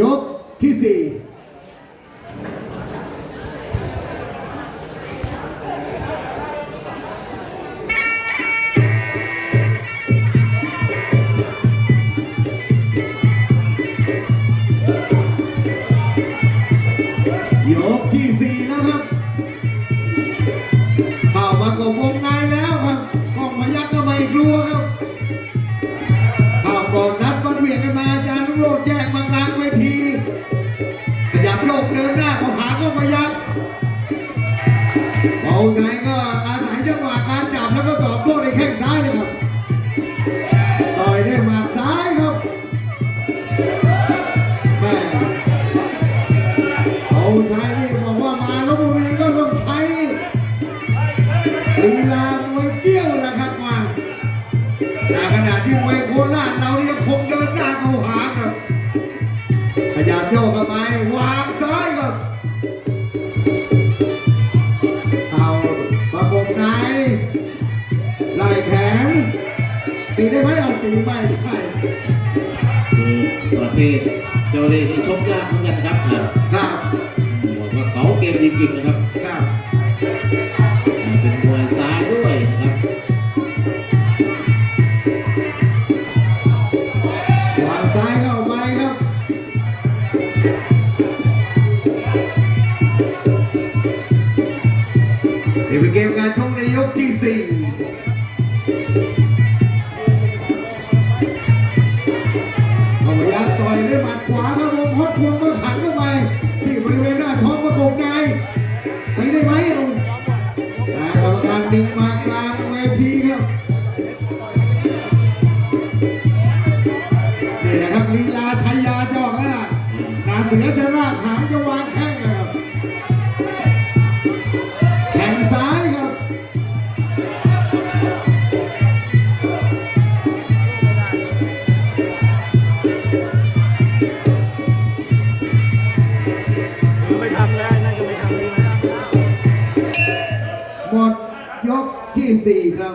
ยกที่สี่ยกที่สี่แล้วค ยับโยกเดินหน้าเขาหาก็พยักเอาไงก็อาศัยจังหวะการจับแล้วก็ตอบโต้ในแข้งซ้ายเลยครับต่อยได้หมัดซ้ายครับแม่เอาชายนี่บอกว่ามาลบบุรีก็ต้องใช้ลีลามวยเกี้ยวนะครับมาแต่ขณะที่มวยโคราชเราเนี่ยคงเดินหน้าเข้าหาครับ ขยับโยกเข้าไปวางซ้ายครับเอาประกบในไล่แขนตีได้ไหมเอาตีไม่ได้คือประเภทเจ้าเล่ห์ที่ชกยากเหมือนกันนะครับอ่าครับบอกว่าเขาเกมจริงๆนะครับครับ นี่เป็นเกมการชกในยกที่สี่เอาพยักต่อยด้วยหมัดขวาครับผมพดพวงมาขันเข้าไปที่บริเวณหน้าท้องประกบในตีได้ไหมาเสือจะลากหางจะวางแข้งนะครับแขนซ้ายครับไม่ทำแล้วนั่นก็ไม่ทำนี่นะหมดยกที่สี่ครับ